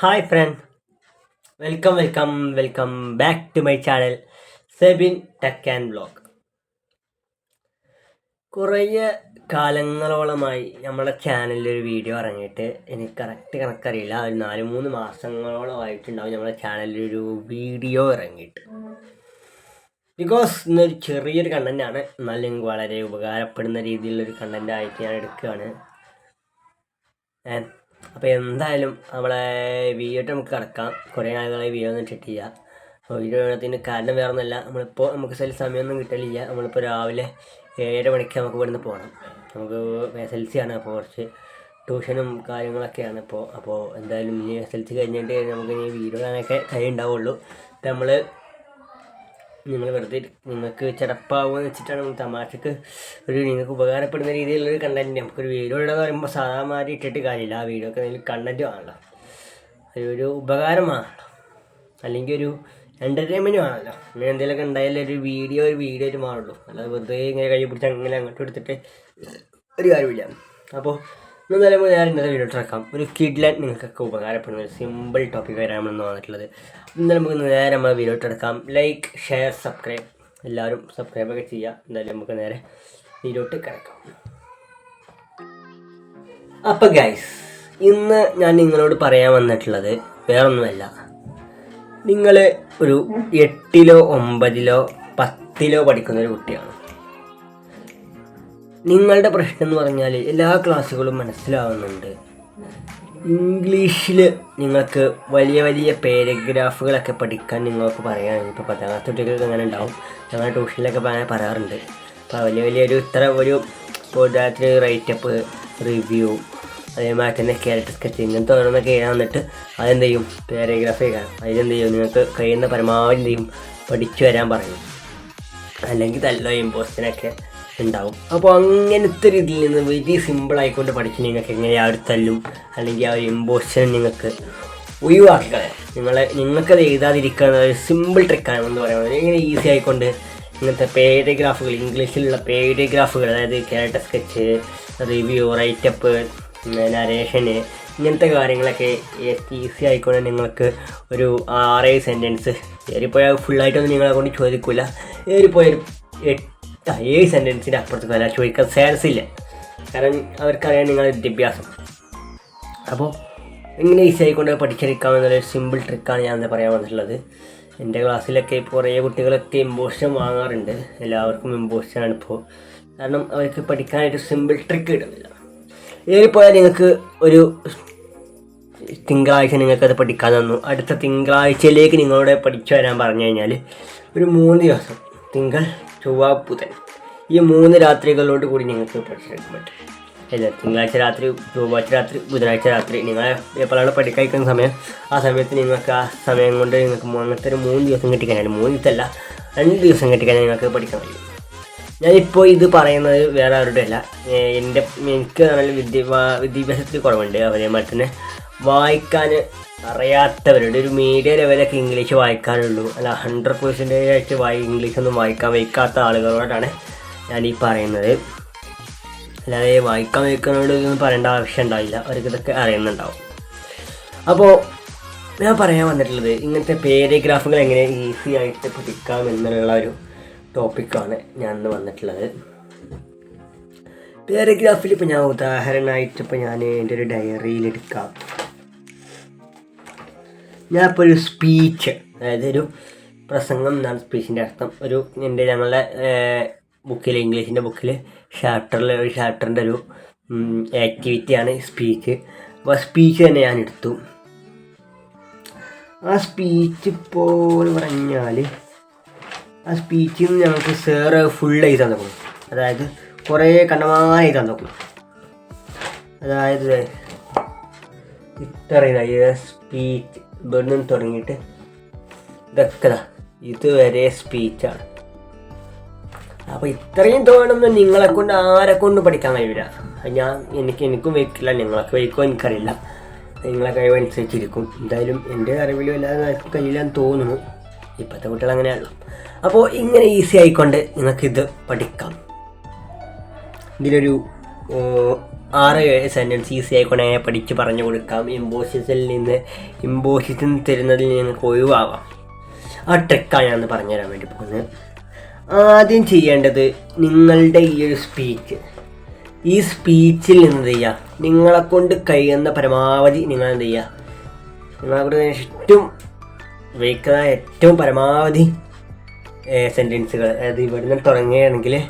Hi friend welcome welcome welcome back to my channel Sebin tech and blog കുറേ കാലങ്ങളോളമായി നമ്മുടെ ചാനലിൽ ഒരു വീഡിയോ ഇറങ്ങിയിട്ട് എനിക്ക് കറക്റ്റ് കണക്കറിയില്ല. ഒരു നാല് മൂന്ന് മാസങ്ങളോളമായിട്ടുണ്ടാവും നമ്മുടെ ചാനലിലൊരു വീഡിയോ ഇറങ്ങിയിട്ട്. ബിക്കോസ് ഇന്നൊരു ചെറിയൊരു കണ്ടന്റാണ് എന്നാലും വളരെ ഉപകാരപ്പെടുന്ന രീതിയിലുള്ളൊരു കണ്ടന്റായിട്ട് ഞാൻ എടുക്കുകയാണ്. അപ്പോൾ എന്തായാലും നമ്മളെ വീഡിയോ നമുക്ക് കിടക്കാം. കുറേ നാളുകളായി വീഡിയോ ഒന്നും ഇട്ടിട്ടില്ല. അപ്പോൾ വീഡിയോ വേണത്തിന് കാരണം വേറെ ഒന്നുമല്ല നമ്മളിപ്പോൾ നമുക്ക് ചില സമയമൊന്നും കിട്ടലില്ല. നമ്മളിപ്പോൾ രാവിലെ ഏഴര മണിക്ക് നമുക്ക് ഇവിടുന്ന് പോകണം നമുക്ക് എസ് എൽ സി ആണ് അപ്പോൾ കുറച്ച് ട്യൂഷനും കാര്യങ്ങളൊക്കെയാണ് ഇപ്പോൾ അപ്പോൾ എന്തായാലും ഇനി എസ് എൽ സി കഴിഞ്ഞിട്ട് നമുക്ക് ഇനി വീഡിയോ കാണാനൊക്കെ കൈ ഉണ്ടാവുള്ളൂ അപ്പോൾ നമ്മൾ നിങ്ങൾ വെറുതെ നിങ്ങൾക്ക് ചടപ്പാവുമെന്ന് വെച്ചിട്ടാണ് നമ്മൾ തമാശക്ക് ഒരു നിങ്ങൾക്ക് ഉപകാരപ്പെടുന്ന രീതിയിലുള്ളൊരു കണ്ടന്റ് നമുക്കൊരു വീഡിയോ ഇടുക പറയുമ്പോൾ സാധാരണ ഇട്ടിട്ട് കാര്യമില്ല. ആ വീഡിയോ ഒക്കെ അതിൽ കണ്ടന്റ് ആണല്ലോ അതൊരു ഉപകാരമാണല്ലോ അല്ലെങ്കിൽ ഒരു എന്റർടൈൻമെന്റും ആണല്ലോ അങ്ങനെ എന്തെങ്കിലുമൊക്കെ ഉണ്ടായാലും ഒരു വീഡിയോ ഒരു വീഡിയോ ആയിട്ട് മാറുള്ളൂ. അല്ലാതെ വെറുതെ ഇങ്ങനെ കൈ പിടിച്ച് അങ്ങനെ അങ്ങോട്ട് എടുത്തിട്ട് ഒരു കാര്യമില്ല അപ്പോൾ എന്തായാലും ഞാൻ ഇന്നത്തെ വീഡിയോ ട്രാക്കാം ഒരു കിഡ്ലൻ നിങ്ങൾക്കൊക്കെ ഉപകാരപ്പെടുന്ന ഒരു സിമ്പിൾ ടോപ്പിക് വരാൻ നമ്മൾ വന്നിട്ടുള്ളത്. ഇന്ന് നമുക്ക് നേരെ നമ്മൾ വീഡിയോ ഇട്ടെടുക്കാം ലൈക്ക് ഷെയർ സബ്സ്ക്രൈബ് എല്ലാവരും സബ്സ്ക്രൈബ് ഒക്കെ ചെയ്യുക. എന്തായാലും നമുക്ക് നേരെ വീഡിയോട്ട് കിടക്കാം. അപ്പോൾ ഗൈസ് ഇന്ന് ഞാൻ നിങ്ങളോട് പറയാൻ വന്നിട്ടുള്ളത് വേറൊന്നുമല്ല. നിങ്ങൾ ഒരു എട്ടിലോ ഒമ്പതിലോ പത്തിലോ പഠിക്കുന്ന ഒരു കുട്ടിയാണ്. നിങ്ങളുടെ പ്രശ്നം എന്ന് പറഞ്ഞാൽ എല്ലാ ക്ലാസ്സുകളും മനസ്സിലാവുന്നുണ്ട്. ഇംഗ്ലീഷിൽ നിങ്ങൾക്ക് വലിയ വലിയ പാരഗ്രാഫുകളൊക്കെ പഠിക്കാൻ നിങ്ങൾക്ക് പറയാൻ ഇപ്പോൾ പത്താം ക്ലാസ് കുട്ടികൾക്ക് അങ്ങനെ ഉണ്ടാവും. ഞങ്ങളുടെ ട്യൂഷനിലൊക്കെ അങ്ങനെ പറയാറുണ്ട്. അപ്പോൾ വലിയ വലിയ ഒരു ഇത്ര ഒരു പോരാത്തിന് റൈറ്റപ്പ് റിവ്യൂ അതേമാതിരി തന്നെ ക്യാരക്ടർ സ്കെച്ച് ഇങ്ങനത്തെ ഓരോന്നൊക്കെ എഴുതാൻ വന്നിട്ട് അതെന്ത് ചെയ്യും പാരഗ്രാഫ് എഴുതാം അതിലെന്ത് ചെയ്യും നിങ്ങൾക്ക് കഴിയുന്ന പരമാവധി എന്ത് ചെയ്യും പഠിച്ചു വരാൻ പറയും. അല്ലെങ്കിൽ തല്ലോ ഇമ്പോസ്റ്റനൊക്കെ ഉണ്ടാവും. അപ്പോൾ അങ്ങനത്തെ രീതിയിൽ നിന്ന് വലിയ സിമ്പിൾ ആയിക്കൊണ്ട് പഠിച്ച് നിങ്ങൾക്ക് എങ്ങനെ ആ ഒരു തല്ലും അല്ലെങ്കിൽ ആ ഒരു എംബോഷൻ നിങ്ങൾക്ക് ഒഴിവാക്കി കളയാം. നിങ്ങളെ നിങ്ങൾക്കത് എഴുതാതിരിക്കുന്ന ഒരു സിമ്പിൾ ട്രിക്കാണ് എന്ന് പറയുന്നത് ഇങ്ങനെ ഈസി ആയിക്കൊണ്ട് ഇങ്ങനത്തെ പേരഗ്രാഫുകൾ ഇംഗ്ലീഷിലുള്ള പേരഗ്രാഫുകൾ അതായത് character sketch review writeup narration ഇങ്ങനത്തെ കാര്യങ്ങളൊക്കെ ഈസി ആയിക്കൊണ്ട് നിങ്ങൾക്ക് ഒരു ആറേഴ് സെന്റൻസ് ഏറിപ്പോയാൽ ഫുള്ളായിട്ടൊന്നും നിങ്ങളെ കൊണ്ട് ചോദിക്കില്ല ഏറിപ്പോയ എട്ട് ഏഴ് സെന്റൻസിന്റെ അപ്പുറത്ത് വരാൻ ചോദിക്കാൻ സാൻസ് ഇല്ല. കാരണം അവർക്കറിയാം നിങ്ങളുടെ വിദ്യാഭ്യാസം. അപ്പോൾ ഇങ്ങനെ ഈസി ആയിക്കൊണ്ട് പഠിച്ചെടുക്കാമെന്നുള്ള സിമ്പിൾ ട്രിക്കാണ് ഞാൻ എന്താ പറയാൻ വന്നിട്ടുള്ളത്. എന്റെ ക്ലാസ്സിലൊക്കെ ഇപ്പോൾ കുറേ കുട്ടികളൊക്കെ ഇമ്പോഷൻ വാങ്ങാറുണ്ട്. എല്ലാവർക്കും ഇമ്പോഷനാണ് ഇപ്പോൾ കാരണം അവർക്ക് പഠിക്കാനായിട്ട് സിമ്പിൾ ട്രിക്ക് കിട്ടുന്നില്ല. പോയാൽ നിങ്ങൾക്ക് ഒരു തിങ്കളാഴ്ച നിങ്ങൾക്കത് പഠിക്കാൻ തന്നു. അടുത്ത തിങ്കളാഴ്ചയിലേക്ക് നിങ്ങളോട് പഠിച്ചു വരാൻ പറഞ്ഞു കഴിഞ്ഞാൽ ഒരു മൂന്ന് ദിവസം. തിങ്കൾ ചൊവ്വ ബുധൻ ഈ മൂന്ന് രാത്രികളോട് കൂടി നിങ്ങൾക്ക് പഠിച്ചെടുക്കാൻ പറ്റും അല്ല? തിങ്കളാഴ്ച രാത്രി ചൊവ്വാഴ്ച രാത്രി ബുധനാഴ്ച രാത്രി. നിങ്ങൾ എപ്പോഴാണ് പഠിക്കാൻ സമയം? ആ സമയത്ത് നിങ്ങൾക്ക് ആ സമയം കൊണ്ട് നിങ്ങൾക്ക് അങ്ങനത്തെ ഒരു മൂന്ന് ദിവസം കിട്ടിക്കാനാണ് മൂന്ന് ദിവസമല്ല രണ്ട് ദിവസം കിട്ടിക്കാൻ നിങ്ങൾക്ക് പഠിക്കാൻ കഴിയും. ഞാനിപ്പോൾ ഇത് പറയുന്നത് വേറെ ആരുടെ അല്ല. എന്റെ എനിക്ക് നല്ല വിദ്യ വിദ്യാഭ്യാസത്തിൽ കുറവുണ്ട്. അതേമാതിരി തന്നെ വായിക്കാൻ അറിയാത്തവരുടെ ഒരു മീഡിയ ലെവലൊക്കെ ഇംഗ്ലീഷ് വായിക്കാനുള്ളൂ. അല്ല ഹൺഡ്രഡ് പെർസെന്റേജ് ആയിട്ട് വായി ഇംഗ്ലീഷ് ഒന്നും വായിക്കാൻ വയ്ക്കാത്ത ആളുകളോടാണ് ഞാൻ ഈ പറയുന്നത്. അല്ലാതെ വായിക്കാൻ വയ്ക്കുന്നവരോട് ഇതൊന്നും പറയേണ്ട ആവശ്യം ഉണ്ടാവില്ല. അവർക്ക് ഇതൊക്കെ അറിയുന്നുണ്ടാവും. അപ്പോൾ ഞാൻ പറയാൻ വന്നിട്ടുള്ളത് ഇങ്ങനത്തെ പേരഗ്രാഫുകൾ എങ്ങനെ ഈസി ആയിട്ട് പഠിക്കാം എന്നുള്ള ഒരു ടോപ്പിക്കാണ് ഞാൻ ഇന്ന് വന്നിട്ടുള്ളത്. പാരഗ്രാഫിൽ ഇപ്പോൾ ഞാൻ ഉദാഹരണമായിട്ട് ഇപ്പോൾ ഞാൻ എന്റെ ഒരു ഡയറിയിൽ എടുക്കാം. ഞാൻ ഇപ്പോൾ ഒരു സ്പീച്ച് അതായത് ഒരു പ്രസംഗം എന്നാണ് സ്പീച്ചിന്റെ അർത്ഥം. ഒരു എന്റെ ഞങ്ങളുടെ ബുക്കിൽ ഇംഗ്ലീഷിന്റെ ബുക്കിൽ ചാപ്റ്ററിൽ ഒരു ചാപ്റ്ററിന്റെ ഒരു ആക്ടിവിറ്റിയാണ് സ്പീച്ച് അപ്പോൾ സ്പീച്ച് തന്നെ ഞാൻ എടുത്തു. ആ സ്പീച്ച് ഇപ്പോൾ പറഞ്ഞാൽ ആ സ്പീച്ചിൽ നിന്ന് ഞങ്ങൾക്ക് സാറ് ഫുൾ എഴുതാൻ നോക്കും അതായത് കുറേ കണ്ടമാനം എഴുതാൻ നോക്കും അതായത് ഇത്ര സ്പീച്ച് ഇവിടെ നിന്ന് തുടങ്ങിയിട്ട് ഇതൊക്കെ ഇതുവരെ സ്പീച്ചാണ് അപ്പോൾ ഇത്രയും തോന്നുന്നു നിങ്ങളെ കൊണ്ട് ആരെ കൊണ്ട് പഠിക്കാൻ കഴിയില്ല ഞാൻ എനിക്ക് എനിക്കും വയ്ക്കില്ല നിങ്ങളൊക്കെ വയ്ക്കുമോ എനിക്കറിയില്ല. നിങ്ങളെ കഴിവനുസരിച്ചിരിക്കും എന്തായാലും എന്റെ അറിവിലും കഴിയില്ല കഴിയില്ലെന്ന് തോന്നുന്നു. ഇപ്പോഴത്തെ കുട്ടികൾ അങ്ങനെയാണല്ലോ അപ്പോൾ ഇങ്ങനെ ഈസി ആയിക്കൊണ്ട് നിങ്ങൾക്കിത് പഠിക്കാം. ഇതിലൊരു ആറ് സെന്റൻസ് ഈസി ആയിക്കൊണ്ട് അങ്ങനെ പഠിച്ച് പറഞ്ഞു കൊടുക്കാം. ഇമ്പോസിസിൽ നിന്ന് ഇമ്പോസിസിൽ നിന്ന് തരുന്നതിൽ നിങ്ങൾക്ക് ഒഴിവാവാം. ആ ട്രിക്കാണ് ഞാൻ പറഞ്ഞു പറഞ്ഞുതരാൻ വേണ്ടി പോകുന്നത്. ആദ്യം ചെയ്യേണ്ടത് നിങ്ങളുടെ ഈ ഒരു സ്പീച്ച് ഈ സ്പീച്ചിൽ നിന്ന് ചെയ്യുക നിങ്ങളെ കൊണ്ട് കഴിയുന്ന പരമാവധി നിങ്ങൾ എന്ത് ചെയ്യുക നിങ്ങളെ കൊണ്ട് ഏറ്റവും ഉപയോഗിക്കുന്ന ഏറ്റവും പരമാവധി സെന്റൻസുകൾ അതായത് ഇവിടുന്ന് തുടങ്ങുകയാണെങ്കിൽ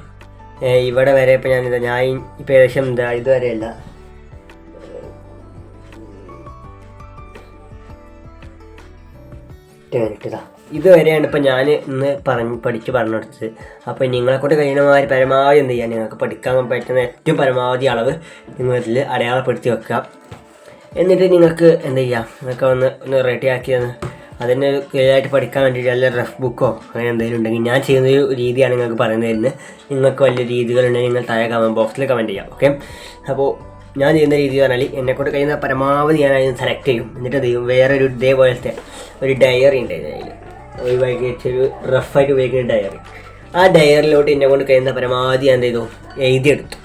ഇവിടെ വരെ ഇപ്പം ഞാനിതാ ഞാൻ ഇപ്പം ഏകദേശം എന്താ ഇതുവരെയല്ല. ഇതാ. ഇതുവരെയാണ് ഇപ്പം ഞാൻ ഇന്ന് പറഞ്ഞ് പഠിച്ച് പറഞ്ഞു കൊടുത്തത് അപ്പോൾ നിങ്ങളെക്കൂടെ കൊണ്ട് കഴിയുന്ന മാതിരി പരമാവധി എന്ത് ചെയ്യുക നിങ്ങൾക്ക് പഠിക്കാൻ പറ്റുന്ന ഏറ്റവും പരമാവധി അളവ് നിങ്ങളിതിൽ അടയാളപ്പെടുത്തി വെക്കുക. എന്നിട്ട് നിങ്ങൾക്ക് എന്ത് ചെയ്യാം? നിങ്ങൾക്ക് ഒന്ന് ഒന്ന് റെഡിയാക്കി അതിന് ക്ലിയറായിട്ട് പഠിക്കാൻ വേണ്ടിയിട്ട് നല്ല റഫ് ബുക്കോ അങ്ങനെ എന്തെങ്കിലും ഉണ്ടെങ്കിൽ ഞാൻ ചെയ്യുന്ന ഒരു രീതിയാണ് നിങ്ങൾക്ക് പറഞ്ഞു തരുന്നത്. നിങ്ങൾക്ക് വലിയ രീതികളുണ്ടെങ്കിൽ നിങ്ങൾ താഴെ കമന്റ് ബോക്സിൽ കമന്റ് ചെയ്യാം ഓക്കെ അപ്പോൾ ഞാൻ ചെയ്യുന്ന രീതി പറഞ്ഞാൽ എന്നെക്കൊണ്ട് കഴിയുന്ന പരമാവധി ഞാൻ അതിന് സെലക്ട് ചെയ്യും. എന്നിട്ട് എന്ത് ചെയ്യും വേറൊരു ഇതേപോലത്തെ ഒരു ഡയറി ഉണ്ട് അതിൽ ഒരു വൈകിട്ടൊരു റഫായിട്ട് ഉപയോഗിക്കുന്ന ഡയറി ആ ഡയറിലോട്ട് എന്നെ കൊണ്ട് കഴിയുന്ന പരമാവധി ഞാൻ എന്ത് ചെയ്തു? എഴുതിയെടുത്തു.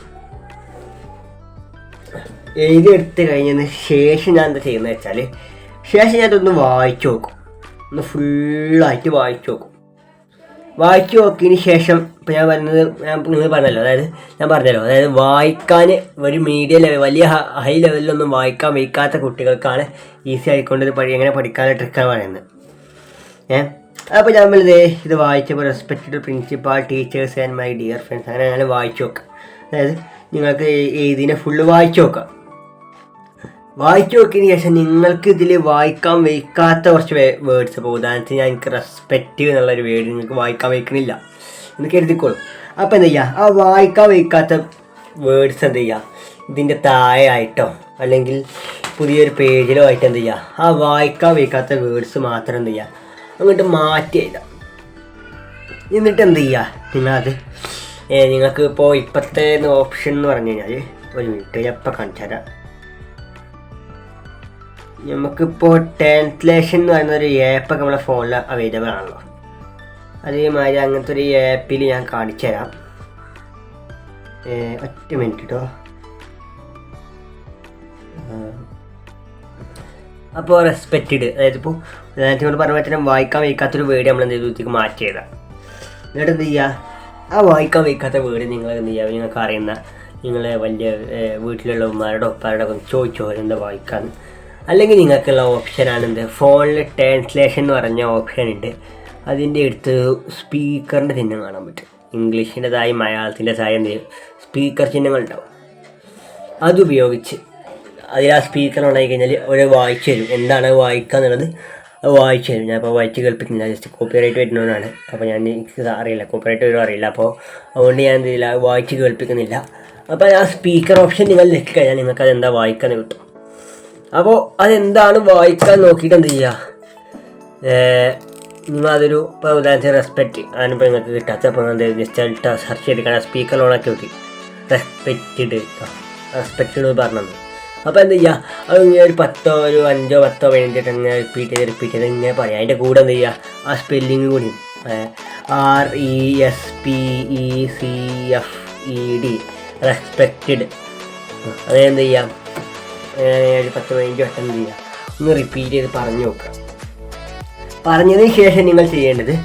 എഴുതിയെടുത്ത് കഴിഞ്ഞതിന് ശേഷം ഞാൻ എന്താ ചെയ്യുന്നത് വെച്ചാൽ ശേഷം ഞാൻ ഇതൊന്ന് വായിച്ചു നോക്കും. ഒന്ന് ഫുള്ളായിട്ട് വായിച്ചു നോക്കും. വായിച്ചു നോക്കിയതിന് ശേഷം ഇപ്പം ഞാൻ പറഞ്ഞത് ഞാൻ നിങ്ങൾ പറഞ്ഞല്ലോ അതായത് ഞാൻ പറഞ്ഞല്ലോ അതായത് വായിക്കാൻ ഒരു മീഡിയ ലെവൽ വലിയ ഹൈ ലെവലിലൊന്നും വായിക്കാൻ വയ്ക്കാത്ത കുട്ടികൾക്കാണ് ഈസി ആയിക്കൊണ്ട് ഇത് പഠി എങ്ങനെ പഠിക്കാനുള്ള ട്രിക്കാണ് പറയുന്നത്. ഏഹ് അപ്പോൾ ഞാൻ ഇത് ഇത് വായിച്ചപ്പോൾ respected principal teachers and my dear friends അങ്ങനെ അങ്ങനെ വായിച്ചു നോക്കാം. അതായത് നിങ്ങൾക്ക് ഇതിനെ ഫുള്ള് വായിച്ചു നോക്കാം. വായിച്ചു നോക്കിയതിന് ശേഷം നിങ്ങൾക്ക് ഇതിൽ വായിക്കാൻ വയ്ക്കാത്ത കുറച്ച് വേർഡ്സ് അപ്പോൾ ഉദാഹരണത്തിന് ഞാൻ എനിക്ക് റെസ്പെക്റ്റീവ് എന്നുള്ളൊരു വേർഡ് നിങ്ങൾക്ക് വായിക്കാൻ വയ്ക്കുന്നില്ല എന്ന് കരുതിക്കോളും. അപ്പോൾ എന്താ ചെയ്യുക? ആ വായിക്കാൻ വയ്ക്കാത്ത വേർഡ്സ് എന്ത് ചെയ്യുക? ഇതിന്റെ താഴെയായിട്ടോ അല്ലെങ്കിൽ പുതിയൊരു പേജിലോ ആയിട്ട് എന്ത് ചെയ്യുക? ആ വായിക്കാൻ വയ്ക്കാത്ത വേർഡ്സ് മാത്രം എന്ത് ചെയ്യുക? അങ്ങോട്ട് മാറ്റി എഴുതാം എന്നിട്ട് എന്ത് ചെയ്യുക? നിങ്ങളത് നിങ്ങൾക്ക് ഇപ്പോൾ ഇപ്പോഴത്തെ ഓപ്ഷൻ എന്ന് പറഞ്ഞു കഴിഞ്ഞാൽ ഒരു മിനിറ്റ് ഞാൻ കാണിച്ചു തരാം. നമുക്കിപ്പോൾ ട്രാൻസ്ലേഷൻ എന്ന് പറയുന്ന ഒരു ആപ്പൊക്കെ നമ്മുടെ ഫോണിൽ അവൈലബിൾ ആണല്ലോ. അതേമാതിരി അങ്ങനത്തെ ഒരു ആപ്പിൽ ഞാൻ കാണിച്ചു തരാം. ഒറ്റ മിനിറ്റ് കേട്ടോ അപ്പോൾ റെസ്പെക്റ്റഡ് അതായത് ഇപ്പോൾ ഉദാഹരണത്തിന് കൊണ്ട് പറഞ്ഞ പറ്റുന്ന വായിക്കാൻ വയ്ക്കാത്തൊരു വേർഡ് നമ്മൾ എന്ത് ചെയ്തു? ഇതിലേക്ക് മാറ്റി ചെയ്താൽ എന്നിട്ട് എന്ത് ചെയ്യുക ആ വായിക്കാൻ വയ്ക്കാത്ത വേർഡ് നിങ്ങൾ എന്ത് ചെയ്യുക നിങ്ങൾക്ക് അറിയുന്ന നിങ്ങൾ വലിയ വീട്ടിലുള്ള ഉമ്മാരുടെ ഒപ്പാരുടെ ചോദിച്ചോ എന്താ വായിക്കാൻ? അല്ലെങ്കിൽ നിങ്ങൾക്കുള്ള ഓപ്ഷനാണ് എന്ത്? ഫോണിൽ ട്രാൻസ്ലേഷൻ എന്ന് പറഞ്ഞ ഓപ്ഷൻ ഉണ്ട്. അതിന്റെ അടുത്ത് സ്പീക്കറിന്റെ ചിഹ്നം കാണാൻ പറ്റും. ഇംഗ്ലീഷിന്റെതായി മലയാളത്തിന്റെതായ എന്ത് സ്പീക്കർ ചിഹ്നങ്ങൾ ഉണ്ടാവും. അതുപയോഗിച്ച് അതിൽ ആ സ്പീക്കർ ഉണ്ടായി കഴിഞ്ഞാൽ ഒരു വായിച്ചു തരും. എന്താണ് അത് വായിക്കുക എന്നുള്ളത് അത് വായിച്ചു തരും. ഞാൻ ഇപ്പോൾ വായിച്ച് കേൾപ്പിക്കുന്നില്ല. ജസ്റ്റ് കോപ്പി റൈറ്റ് വരുന്നതാണ് അപ്പോൾ ഞാൻ എനിക്ക് അറിയില്ല. കോപ്പി റൈറ്റ് വരും അറിയില്ല. അപ്പോൾ അതുകൊണ്ട് ഞാൻ എന്ത് ചെയ്യില്ല വായിച്ച് കേൾപ്പിക്കുന്നില്ല. അപ്പോൾ ആ സ്പീക്കർ ഓപ്ഷൻ നിങ്ങൾ ഞാൻ നിങ്ങൾക്ക് എന്താ വായിക്കാൻ കിട്ടും. അപ്പോൾ അതെന്താണ് വായിക്കാൻ നോക്കിയിട്ട് എന്ത് ചെയ്യുക നിങ്ങൾ അതൊരു ഇപ്പോൾ ഉദാഹരണത്തിന് റെസ്പെക്റ്റ് അതിനിപ്പോൾ നിങ്ങൾക്ക് കിട്ടാത്ത അപ്പോൾ എന്ത് ജസ്റ്റ് സെർച്ച് ചെയ്തിട്ട് സ്പീക്കർ ഓണാക്കി നോക്കി. റെസ്പെക്റ്റഡ് റെസ്പെക്റ്റഡ് പറഞ്ഞത്. അപ്പോൾ എന്ത് ചെയ്യുക അത് ഇങ്ങനെ ഒരു പത്തോ ഒരു അഞ്ചോ പത്തോ പതിനഞ്ചോ ഇങ്ങനെ റിപ്പീറ്റ് ചെയ്ത് റിപ്പീറ്റ് ചെയ്ത് ഇങ്ങനെ പറയാം. അതിന്റെ കൂടെ എന്ത് ചെയ്യുക ആ സ്പെല്ലിങ് കൂടി R E S P E C F E D respected അതെന്ത് ചെയ്യാം? അങ്ങനെ ഏഴ് പത്ത് പതിനഞ്ച് വട്ടം ചെയ്യുക? ഒന്ന് റിപ്പീറ്റ് ചെയ്ത് പറഞ്ഞു നോക്കുക. പറഞ്ഞതിന് ശേഷം നിങ്ങൾ ചെയ്യേണ്ടത്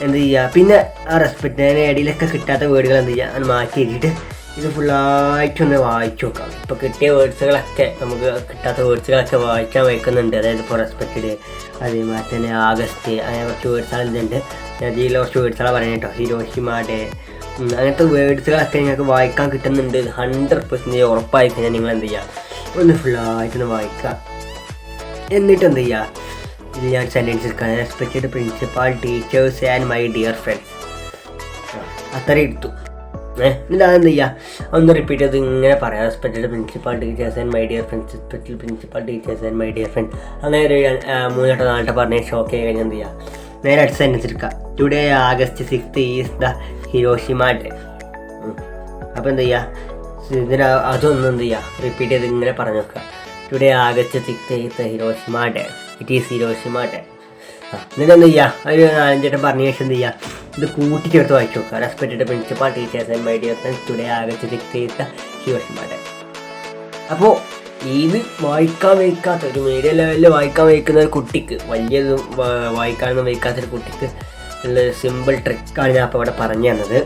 എന്ത് ചെയ്യുക? പിന്നെ ആ റെസ്പെക്റ്റിന് ഇടയിലൊക്കെ കിട്ടാത്ത വേർഡുകൾ എന്ത് ചെയ്യുക? അത് മാറ്റി എഴുതിയിട്ട് ഇത് ഫുള്ളായിട്ടൊന്ന് വായിച്ചു നോക്കാം ഇപ്പോൾ കിട്ടിയ വേർഡ്സുകളൊക്കെ നമുക്ക് കിട്ടാത്ത വേർഡ്സുകളൊക്കെ വായിക്കാൻ വയ്ക്കുന്നുണ്ട്. അതായത് ഇപ്പോൾ റെസ്പെക്റ്റഡ് അതേമാതിരി തന്നെ ആഗസ്റ്റ് അങ്ങനെ കുറച്ച് വേർഡ്സുകൾ ഇതുണ്ട് ഇതിൽ കുറച്ച് വേർഡ്സുകൾ പറയുന്നത് കേട്ടോ. ഹിരോഷിമാടെ ഉം, അങ്ങനത്തെ വേർഡ്സുകളൊക്കെ നിങ്ങൾക്ക് വായിക്കാൻ കിട്ടുന്നുണ്ട്. ഹൺഡ്രഡ് പെർസെന്റേജ് ഉറപ്പായി കഴിഞ്ഞാൽ നിങ്ങൾ എന്ത് ചെയ്യുക? ഒന്ന് ഫുള്ളായിട്ടൊന്ന് വായിക്കുക എന്നിട്ട് എന്ത് ചെയ്യുക ഇതിൽ ഞാൻ സെന്റൻസ് എടുക്കാൻ respected principal teachers and my dear friends അത്ര എടുത്തു. ഏഹ് എന്നിട്ട് അതെന്ത് ചെയ്യുക ഒന്ന് റിപ്പീറ്റ് ചെയ്ത് ഇങ്ങനെ പറയാം. Respected principal teachers and my dear friends respected principal teachers and my dear friend അങ്ങനെ ഒരു മൂന്നോട്ടോ നാലെട്ടോ പറഞ്ഞ ഷോക്ക് ആയി കഴിഞ്ഞാൽ എന്ത് ചെയ്യുക നേരെ അടുത്ത സെന്റൻസ് എടുക്കുക today August sixth is the Hiroshima day അപ്പോൾ എന്ത് ചെയ്യുക ഇതിന് അതൊന്നും എന്ത് ചെയ്യുക റിപ്പീറ്റ് ചെയ്ത് ഇങ്ങനെ പറഞ്ഞു വെക്കുക. Today August six is Hiroshima day it is Hiroshima day എന്നിട്ട് എന്ത് ചെയ്യുക ഒരു നാലഞ്ചേട്ടൻ പറഞ്ഞ ശേഷം എന്ത് ചെയ്യുക ഇത് കൂട്ടിച്ചേർത്ത് വായിച്ചു നോക്കുക respected principal teachers and my dear friends today August six is Hiroshima day അപ്പോൾ ഇത് വായിക്കാൻ വയ്ക്കാത്ത ഒരു മീഡിയ ലെവലിൽ വായിക്കാൻ വയ്ക്കുന്ന ഒരു കുട്ടിക്ക് വലിയതും വായിക്കാനൊന്നും വയ്ക്കാത്തൊരു കുട്ടിക്ക് ഉള്ള സിമ്പിൾ ട്രിക്കാണ് ഞാൻ അപ്പോൾ ഇവിടെ പറഞ്ഞു തന്നത്.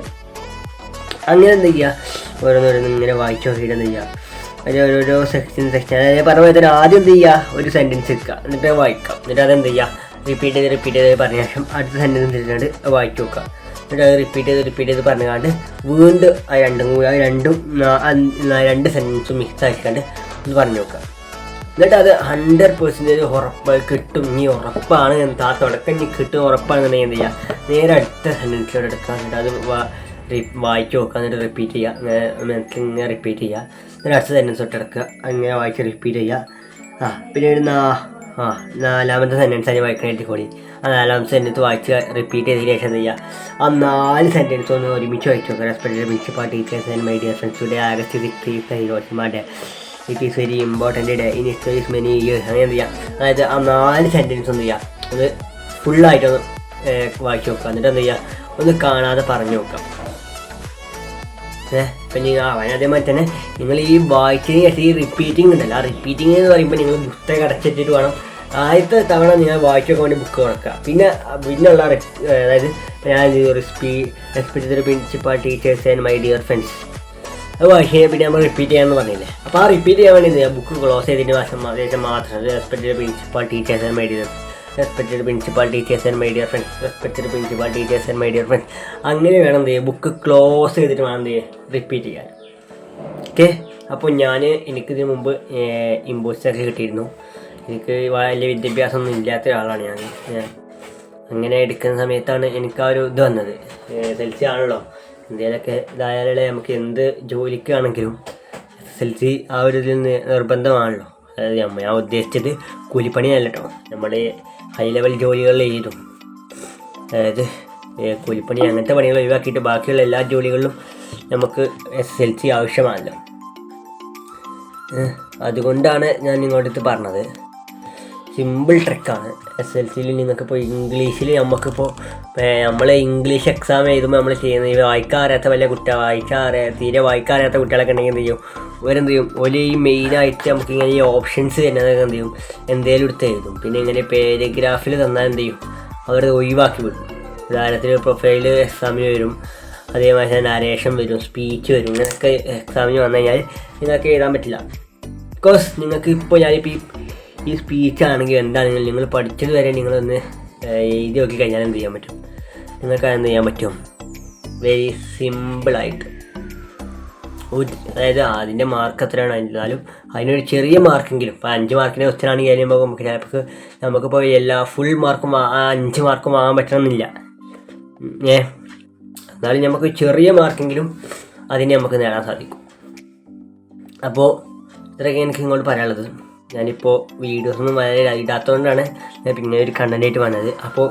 അങ്ങനെ എന്ത് ചെയ്യുക ഓരോന്നോരോന്ന് ഇങ്ങനെ വായിച്ചു നോക്കിയിട്ട് എന്ത് ചെയ്യുക അതിൽ ഓരോരോ സെക്ഷൻ സെക്ഷൻ അതായത് പറഞ്ഞ പോലെ തന്നെ ആദ്യം എന്ത് ചെയ്യുക ഒരു സെന്റൻസ് എടുക്കുക. എന്നിട്ട് വായിക്കാം എന്നിട്ട് അതെന്ത് ചെയ്യുക റിപ്പീറ്റ് ചെയ്ത് റിപ്പീറ്റ് ചെയ്ത് പറഞ്ഞ ശേഷം അടുത്ത സെന്റൻസ് എടുത്തിട്ട് വായിച്ചു നോക്കുക. എന്നിട്ട് അത് റിപ്പീറ്റ് ചെയ്ത് റിപ്പീറ്റ് ചെയ്ത് പറഞ്ഞുകൊണ്ട് വീണ്ടും ആ രണ്ടും കൂടി ആ രണ്ടും രണ്ട് സെന്റൻസും മിക്സ് ആക്കിക്കൊണ്ട് ഒന്ന് പറഞ്ഞു നോക്കുക. എന്നിട്ട് അത് ഹൺഡ്രഡ് പെർസെന്റേജ് ഉറപ്പായി കിട്ടും. നീ ഉറപ്പാണ് താ തുടക്കം. നീ കിട്ടും ഉറപ്പാണെന്നുണ്ടെങ്കിൽ എന്ത് ചെയ്യുക നേരെ അടുത്ത സെന്റൻസിലോട് എടുക്കുക. എന്നിട്ട് അത് വായിച്ച് നോക്കുക എന്നിട്ട് റിപ്പീറ്റ് ചെയ്യുക. അങ്ങനെ മനസ്സിൽ ഇങ്ങനെ റിപ്പീറ്റ് ചെയ്യുക. എന്നിട്ട് അടുത്ത സെന്റൻസ് തൊട്ടെടുക്കുക അങ്ങനെ വായിച്ച് റിപ്പീറ്റ് ചെയ്യുക. ആ പിന്നെ ഒരു നാ ആ നാലാമത്തെ സെന്റൻസ് അതിന് വായിക്കാൻ എഴുതിക്കോളി ആ നാലാമത്തെ സെന്റൻസ് വായിച്ച് റിപ്പീറ്റ് ചെയ്തതിന് ശേഷം ചെയ്യുക? ആ നാല് സെന്റൻസ് ഒന്ന് ഒരുമിച്ച് വായിച്ച് നോക്കുക. Respected principal teachers and my dear friends today August six day it is very important day in histories many years അങ്ങനെ എന്ത് ചെയ്യാം അതായത് ആ നാല് സെന്റൻസ് ഒന്ന് ചെയ്യാം അത് ഫുള്ളായിട്ടൊന്ന് വായിച്ചു നോക്കുക. എന്നിട്ട് എന്ത് ചെയ്യുക? ഒന്ന് കാണാതെ പറഞ്ഞു നോക്കാം നിങ്ങൾ അവൻ അതേമാതിരി തന്നെ നിങ്ങൾ ഈ വായിച്ചതിന് ശേഷം ഈ റിപ്പീറ്റിംഗ് ഉണ്ടല്ലോ. ആ റിപ്പീറ്റിംഗ് എന്ന് പറയുമ്പോൾ നിങ്ങൾ പുസ്തകം അടച്ചിട്ടിട്ട് വേണം. ആദ്യത്തെ തവണ നിങ്ങൾ വായിച്ചൊക്കെ വേണ്ടി ബുക്ക് കൊടുക്കുക പിന്നെ പിന്നെയുള്ള അതായത് ഞാൻ റിസ്പീ respect principal teachers and my dear friends അത് വായിച്ച് കഴിഞ്ഞാൽ പിന്നെ നമ്മൾ റിപ്പീറ്റ് ചെയ്യാമെന്ന് പറഞ്ഞില്ലേ? അപ്പോൾ ആ റിപ്പീറ്റ് ചെയ്യാൻ വേണ്ടി ബുക്ക് ക്ലോസ് ചെയ്തിട്ട് ശേഷം മാത്രം respected principal teachers and my dear respected principal teachers and my dear friends respected principal teachers and my dear friends അങ്ങനെ വേണം എന്ത് ചെയ്യുക ബുക്ക് ക്ലോസ് ചെയ്തിട്ട് വേണം എന്ത് ചെയ്യുക റിപ്പീറ്റ് ചെയ്യാൻ. ഓക്കെ അപ്പോൾ ഞാൻ എനിക്കിതിന് മുമ്പ് ഇമ്പോസ്റ്റൊക്കെ കിട്ടിയിരുന്നു. എനിക്ക് വലിയ വിദ്യാഭ്യാസമൊന്നും ഇല്ലാത്ത ഒരാളാണ് ഞാൻ. അങ്ങനെ എടുക്കുന്ന സമയത്താണ് എനിക്ക് ആ ഒരു ഇത് വന്നത്. എസ് എൽ സി ആണല്ലോ. എന്തെങ്കിലുമൊക്കെ ഇതായാലേ നമുക്ക് എന്ത് ജോലിക്കാണെങ്കിലും എസ് എൽ സി ആ ഒരു ഇതിൽ നിന്ന് നിർബന്ധമാണല്ലോ. അതായത് ഞാൻ ഉദ്ദേശിച്ചത് കൂലിപ്പണിയല്ല കേട്ടോ നമ്മൾ ഹൈ ലെവൽ ജോലികളിൽ ചെയ്തു അതായത് കൂലിപ്പണി അങ്ങനത്തെ പണികൾ ഒഴിവാക്കിയിട്ട് ബാക്കിയുള്ള എല്ലാ ജോലികളിലും നമുക്ക് എസ് എൽ സി ആവശ്യമാണല്ലോ. അതുകൊണ്ടാണ് ഞാൻ നിങ്ങളുടെ അടുത്ത് പറഞ്ഞത്. സിമ്പിൾ ട്രിക്കാണ് എസ് എൽ സിയിൽ നിങ്ങൾക്കിപ്പോൾ ഇംഗ്ലീഷിൽ നമുക്കിപ്പോൾ നമ്മൾ ഇംഗ്ലീഷ് എക്സാം എഴുതുമ്പോൾ നമ്മൾ ചെയ്യുന്ന ഈ വായിക്കാൻ അറിയാത്ത വല്ല കുട്ടികൾ വായിക്കാൻ അറിയാത്ത തീരെ വായിക്കാൻ അറിയാത്ത കുട്ടികളൊക്കെ ഉണ്ടെങ്കിൽ എന്ത് ചെയ്യും? ഇവരെന്ത് ചെയ്യും ഒരു ഈ മെയിനായിട്ട് നമുക്ക് ഇങ്ങനെ ഈ ഓപ്ഷൻസ് തരുന്നതൊക്കെ എന്ത് ചെയ്യും? എന്തേലും എടുത്ത് എഴുതും. പിന്നെ ഇങ്ങനെ പാരഗ്രാഫിൽ തന്നാൽ എന്ത് ചെയ്യും? അവർ ഒഴിവാക്കി വിടും. ഉദാഹരണത്തിന് പ്രൊഫൈൽ എക്സാമിന് വരും. അതേമാതിരി തന്നെ നരേഷൻ വരും സ്പീച്ച് വരും. ഇങ്ങനെയൊക്കെ എക്സാമിന് വന്നു കഴിഞ്ഞാൽ നിങ്ങൾക്ക് എഴുതാൻ പറ്റില്ല. ബിക്കോസ് നിങ്ങൾക്ക് ഇപ്പോൾ ഞാനിപ്പോൾ ഈ ഈ സ്പീച്ച് ആണെങ്കിൽ എന്താണെങ്കിലും നിങ്ങൾ പഠിച്ചത് വരെ നിങ്ങളൊന്ന് എഴുതി നോക്കി കഴിഞ്ഞാൽ എന്ത് ചെയ്യാൻ പറ്റും? നിങ്ങൾക്ക് എന്ത് ചെയ്യാൻ പറ്റും? വെരി സിമ്പിളായിട്ട് അതായത് അതിന്റെ മാർക്ക് എത്രയാണ് എന്നാലും അതിനൊരു ചെറിയ മാർക്കെങ്കിലും ഇപ്പോൾ അഞ്ച് മാർക്കിന്റെ ക്വസ്റ്റൻ ആണെങ്കിൽ കഴിയുമ്പോൾ നമുക്ക് ചിലപ്പോൾ നമുക്കിപ്പോൾ എല്ലാ ഫുൾ മാർക്കും അഞ്ച് മാർക്കും വാങ്ങാൻ പറ്റണമെന്നില്ല. ഏ? എന്നാലും നമുക്ക് ചെറിയ മാർക്കെങ്കിലും അതിനെ നമുക്ക് നേടാൻ സാധിക്കും. അപ്പോൾ ഇത്രയൊക്കെ എനിക്ക് ഇങ്ങോട്ട് പറയാനുള്ളത്. ഞാനിപ്പോൾ വീഡിയോസൊന്നും വളരെ ഇടാത്തതുകൊണ്ടാണ് ഞാൻ പിന്നെ ഒരു കണ്ടന്റായിട്ട് വന്നത്. അപ്പോൾ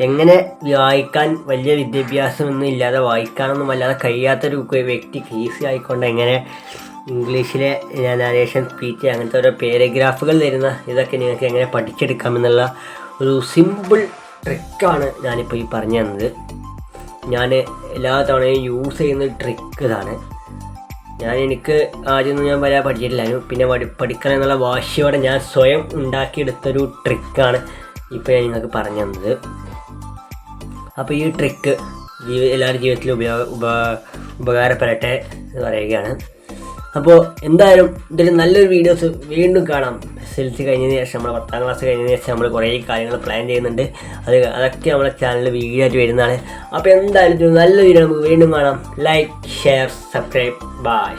എങ്ങനെ വായിക്കാൻ വലിയ വിദ്യാഭ്യാസമൊന്നും ഇല്ലാതെ വായിക്കാനൊന്നും വല്ലാതെ കഴിയാത്തൊരു വ്യക്തിക്ക് ഈസി ആയിക്കൊണ്ട് എങ്ങനെ ഇംഗ്ലീഷിലെ നാരേഷൻ സ്പീച്ച് അങ്ങനത്തെ ഓരോ പാരഗ്രാഫുകൾ തരുന്ന ഇതൊക്കെ നിങ്ങൾക്ക് എങ്ങനെ പഠിച്ചെടുക്കാമെന്നുള്ള ഒരു സിമ്പിൾ ട്രിക്കാണ് ഞാനിപ്പോൾ ഈ പറഞ്ഞു തന്നത്. ഞാൻ എല്ലാ തവണയും യൂസ് ചെയ്യുന്ന ട്രിക്ക് ഇതാണ്. ഞാൻ എനിക്ക് ആദ്യമൊന്നും ഞാൻ വരാൻ പഠിച്ചിട്ടില്ലായിരുന്നു പിന്നെ പഠി പഠിക്കണം എന്നുള്ള വാശിയോടെ ഞാൻ സ്വയം ഉണ്ടാക്കിയെടുത്തൊരു ട്രിക്കാണ് ഇപ്പോൾ ഞാൻ നിങ്ങൾക്ക് പറഞ്ഞു തന്നത്. അപ്പോൾ ഈ ട്രിക്ക് ജീവി എല്ലാവരുടെ ജീവിതത്തിലും ഉപയോഗ ഉപ ഉപകാരപ്പെടട്ടെ എന്ന് പറയുകയാണ്. അപ്പോൾ എന്തായാലും ഇതിൽ നല്ലൊരു വീഡിയോസ് വീണ്ടും കാണാം. എസ് എൽ സി കഴിഞ്ഞതിന് ശേഷം നമ്മൾ പത്താം ക്ലാസ് കഴിഞ്ഞതിന് ശേഷം നമ്മൾ കുറേ കാര്യങ്ങൾ പ്ലാൻ ചെയ്യുന്നുണ്ട്. അത് അതൊക്കെ നമ്മുടെ ചാനലിൽ വീഡിയോ വരുന്നതാണ്. അപ്പോൾ എന്തായാലും നല്ല വീഡിയോ നമുക്ക് വീണ്ടും കാണാം. Like share subscribe bye